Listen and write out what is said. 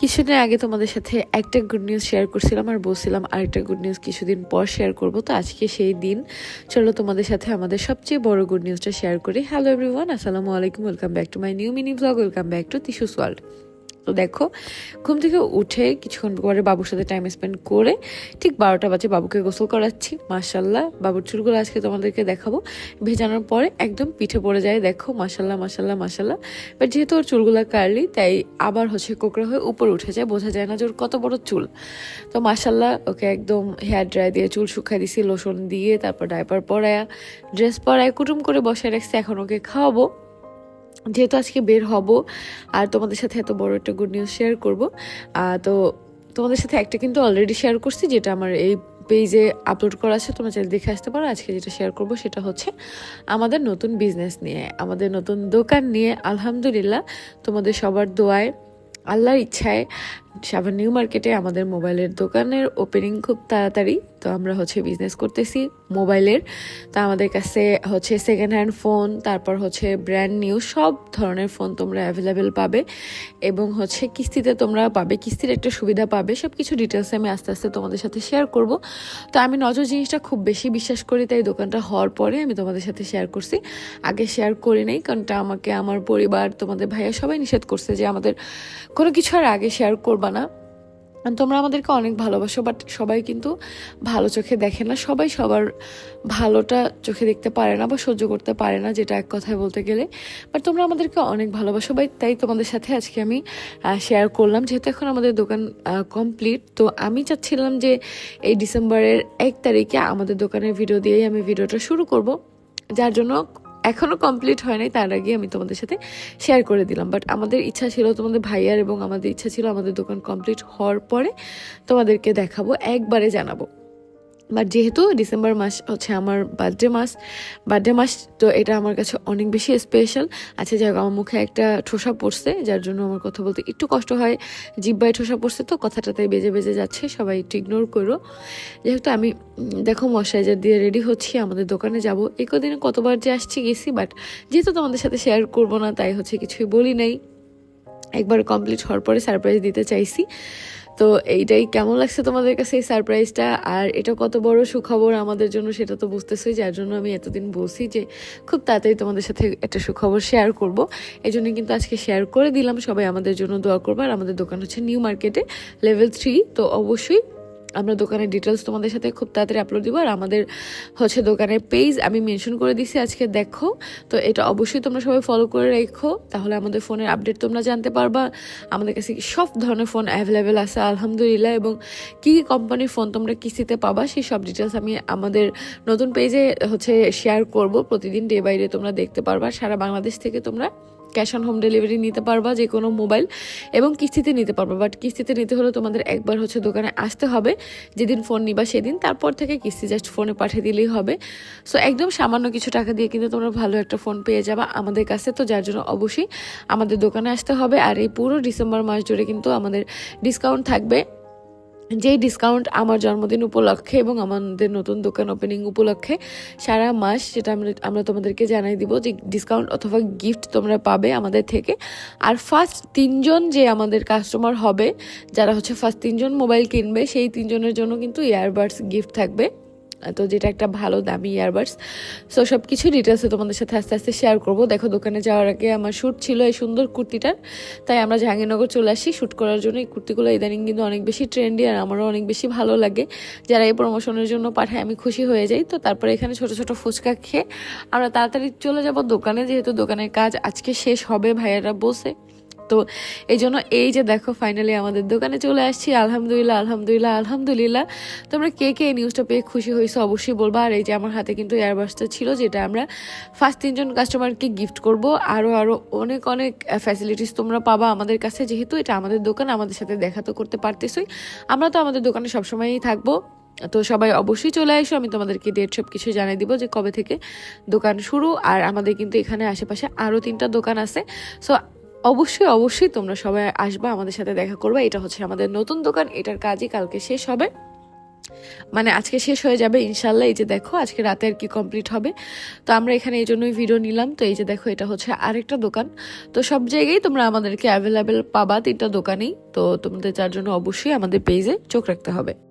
কিছুদিন আগে তোমাদের সাথে একটা গুড নিউজ শেয়ার করছিলাম আর বলছিলাম আরেকটা গুড নিউজ কিছুদিন পর শেয়ার করব। তো আজকে সেই দিন। চলো তোমাদের সাথে আমাদের সবচেয়ে বড় গুড নিউজটা শেয়ার করি। হ্যালো এভরিওয়ান আসসালামু আলাইকুম welcome back to my new mini vlog welcome back to Tishu's world তো দেখো, ঘুম থেকে উঠে কিছুক্ষণ পরে বাবুর সাথে টাইম স্পেন্ড করে ঠিক বারোটা বাজে বাবুকে গোসল করাচ্ছি। মাসাল্লাহ বাবুর চুলগুলো আজকে তোমাদেরকে দেখাবো। ভেজানোর পরে একদম পিঠে পড়ে যায়, দেখো মাসাল্লাহ মাসাল্লাহ মাসাল্লাহ বাট যেহেতু ওর চুলগুলো কার্লি তাই আবার হচ্ছে কোকড়া হয়ে উপরে উঠে যায়, বোঝা যায় না যে ওর কত বড় চুল। তো মাসাল্লাহ ওকে একদম হেয়ার ড্রাই দিয়ে চুল শুকাই দিছি লোশন দিয়ে, তারপর ডাইপার পরায়া ড্রেস পরায়, কুটুম করে বসায় রাখছি, এখন ওকে খাওয়াবো। যেহেতু আজকে বের হব, আর তোমাদের সাথে এত বড় একটা গুড নিউজ শেয়ার করব তো তোমাদের সাথে একটা কিন্তু অলরেডি শেয়ার করছি, যেটা আমার এই পেজে আপলোড করা আছে, তোমরা চাইলে দেখে আসতে পারো। আজকে যেটা শেয়ার করব সেটা হচ্ছে আমাদের নতুন বিজনেস নিয়ে, আমাদের নতুন দোকান নিয়ে। আলহামদুলিল্লাহ, তোমাদের সবার দোয়ায়, আল্লাহর ইচ্ছায় সাভার নিউ মার্কেটে আমাদের মোবাইলের দোকানের ওপেনিং খুব তাড়াতাড়ি। তো আমরা হচ্ছে বিজনেস করতেছি মোবাইলের। তো আমাদের কাছে হচ্ছে সেকেন্ড হ্যান্ড ফোন তারপর হচ্ছে ব্র্যান্ড নিউ সব ধরনের ফোন তোমরা অ্যাভেলেবেল পাবে। এবং হচ্ছে কিস্তিতে তোমরা পাবে, কিস্তির একটা সুবিধা পাবে। সব কিছু ডিটেলসে আমি আস্তে আস্তে তোমাদের সাথে শেয়ার করব। তো আমি নজর জিনিসটা খুব বেশি বিশ্বাস করি, তাই দোকানটা হওয়ার পরে আমি তোমাদের সাথে শেয়ার করছি। আগে শেয়ার করি নাই কারণটা আমাকে, আমার পরিবার, তোমাদের ভাইয়া সবাই নিষেধ করছে যে আমাদের কোনো কিছু আর আগে শেয়ার করবা না। তোমরা আমাদেরকে অনেক ভালোবাসো বাট সবাই কিন্তু ভালো চোখে দেখে না। সবাই সবার ভালোটা চোখে দেখতে পারে না বা সহ্য করতে পারে না, যেটা এক কথায় বলতে গেলে। বাট তোমরা আমাদেরকে অনেক ভালোবাসো বাই তাই তোমাদের সাথে আজকে আমি শেয়ার করলাম। যেহেতু এখন আমাদের দোকান কমপ্লিট তো আমি চাচ্ছিলাম যে এই ডিসেম্বরের এক তারিখে আমাদের দোকানের ভিডিও দিয়েই আমি ভিডিওটা শুরু করব। যার জন্য এখনও কমপ্লিট হয় নাই, তার আগে আমি তোমাদের সাথে শেয়ার করে দিলাম। বাট আমাদের ইচ্ছা ছিল, তোমাদের ভাইয়ার এবং আমাদের ইচ্ছা ছিল আমাদের দোকান কমপ্লিট হওয়ার পরে তোমাদেরকে দেখাবো, একবারে জানাব। বাট যেহেতু ডিসেম্বর মাস হচ্ছে আমার বার্থডে মাস বার্থডে মাস তো এটা আমার কাছে অনেক বেশি স্পেশাল আচ্ছা যাই আমার মুখে একটা ঠোসা পড়ছে, যার জন্য আমার কথা বলতে একটু কষ্ট হয়। জিব্বায় ঠোসা পড়ছে তো, কথাটাতে বেজে বেজে যাচ্ছে, সবাই একটু ইগনোর করো। যেহেতু আমি দেখো মশাইজার দিয়ে রেডি হচ্ছি, আমাদের দোকানে যাব। এই কদিনে কতবার যে আসছি, গেছি বাট যেহেতু তোমাদের সাথে শেয়ার করব না, তাই হচ্ছে কিছুই বলি নাই। একবার কমপ্লিট হওয়ার পরে সারপ্রাইজ দিতে চাইছি। তো এইটাই। কেমন লাগছে তোমাদের কাছে এই সারপ্রাইজটা আর এটা কত বড় সুখবর আমাদের জন্য সেটা তো বুঝতেছই, যার জন্য আমি এতদিন বলছি যে খুব তাড়াতাড়ি তোমাদের সাথে একটা সুখবর শেয়ার করব। এই জন্য কিন্তু আজকে শেয়ার করে দিলাম। সবাই আমাদের জন্য দোয়া করব। আর আমাদের দোকান হচ্ছে নিউ মার্কেটে লেভেল থ্রি তো অবশ্যই আমরা দোকানের ডিটেলস তোমাদের সাথে খুব তাড়াতাড়ি আপলোড দিব আর আমাদের হচ্ছে দোকানের পেজ আমি মেনশন করে দিছি, আজকে দেখো। তো এটা অবশ্যই তোমরা সবাই ফলো করে রেখো, তাহলে আমাদের ফোনের আপডেট তোমরা জানতে পারবা। আমাদের কাছে সব ধরনের ফোন অ্যাভেলেবেল আছে, আলহামদুলিল্লাহ। এবং কী কী কোম্পানির ফোন তোমরা কিস্তিতে পাবা, সেই সব ডিটেলস আমি আমাদের নতুন পেজে হচ্ছে শেয়ার করব। প্রতিদিন ডে বাই ডে তোমরা দেখতে পারবা। সারা বাংলাদেশ থেকে তোমরা ক্যাশ অন হোম ডেলিভারি নিতে পারবা, যে কোনো মোবাইল, এবং কিস্তিতে নিতে পারবা। বাট কিস্তিতে নিতে হলে তোমাদের একবার হচ্ছে দোকানে আসতে হবে। যেদিন ফোন নিবা সেদিন, তারপর থেকে কিস্তি জাস্ট ফোনে পাঠিয়ে দিলেই হবে। সো একদম সামান্য কিছু টাকা দিয়ে কিন্তু তোমরা ভালো একটা ফোন পেয়ে যাবা আমাদের কাছে। তো যার জন্য অবশ্যই আমাদের দোকানে আসতে হবে। আর এই পুরো ডিসেম্বর মাস জুড়ে কিন্তু আমাদের ডিসকাউন্ট থাকবে। যেই ডিসকাউন্ট আমার জন্মদিন উপলক্ষে এবং আমাদের নতুন দোকান ওপেনিং উপলক্ষে, সারা মাস সেটা আমরা আমরা তোমাদেরকে জানাই দিব যে ডিসকাউন্ট অথবা গিফট তোমরা পাবে আমাদের থেকে। আর ফার্স্ট তিনজন যে আমাদের কাস্টমার হবে, যারা হচ্ছে ফার্স্ট তিনজন মোবাইল কিনবে, সেই তিনজনের জন্য কিন্তু ইয়ারবাডস গিফট থাকবে। তো যেটা একটা ভালো দামি ইয়ারবাডস সো সব কিছু ডিটেলসে তোমাদের সাথে আস্তে আস্তে শেয়ার করব। দেখো, দোকানে যাওয়ার আগে আমার শ্যুট ছিল এই সুন্দর কুর্তিটার। তাই আমরা জাহাঙ্গীরনগর চলে আসি শ্যুট করার জন্য। এই কুর্তিগুলো ইদানিং কিন্তু অনেক বেশি ট্রেন্ডি আর আমারও অনেক বেশি ভালো লাগে। যারা এই প্রমোশনের জন্য পাঠায়, আমি খুশি হয়ে যাই। তো তারপরে এখানে ছোট ছোট ফুচকা খেয়ে আমরা তাড়াতাড়ি চলে যাব দোকানে। যেহেতু দোকানের কাজ আজকে শেষ হবে, ভাইয়ারা বসে তো এই জন্য এই যে দেখো ফাইনালি আমাদের দোকানে চলে আসছি। আলহামদুলিল্লাহ আলহামদুলিল্লাহ আলহামদুলিল্লাহ। তোমরা কে কে এই নিউজটা পেয়ে খুশি হয়েছো অবশ্যই বলব। আর এই যে আমার হাতে কিন্তু এয়ারবাসটা ছিল, যেটা আমরা ফার্স্ট তিনজন কাস্টমারকে গিফট করব। আরও আরও অনেক অনেক ফ্যাসিলিটিস তোমরা পাবা আমাদের কাছে। যেহেতু এটা আমাদের দোকান, আমাদের সাথে দেখা তো করতে পারতেছই। আমরা তো আমাদের দোকানে সবসময়ই থাকব। তো সবাই অবশ্যই চলে আসো, আমি তোমাদেরকে ডেট সব কিছু জানাই দিব যে কবে থেকে দোকান শুরু। আর আমাদের কিন্তু এখানে আশেপাশে আরও তিনটা দোকান আছে। সো অবশ্যই অবশ্যই তোমরা সবাই আসবা, আমাদের সাথে দেখা করবে। এটা হচ্ছে আমাদের নতুন দোকান, এটার কাজই কালকে শেষ হবে। মানে আজকে শেষ হয়ে যাবে, ইনশাল্লাহ। এই যে দেখো, আজকে রাতে আর কি কমপ্লিট হবে। তো আমরা এখানে এই জন্যই ভিডিও নিলাম। তো এই যে দেখো, এটা হচ্ছে আরেকটা দোকান। তো সব জায়গায় তোমরা আমাদেরকে অ্যাভেলেবেল পাবা তিনটা দোকানেই। তো তোমাদের যার জন্য অবশ্যই আমাদের পেজে চোখ রাখতে হবে।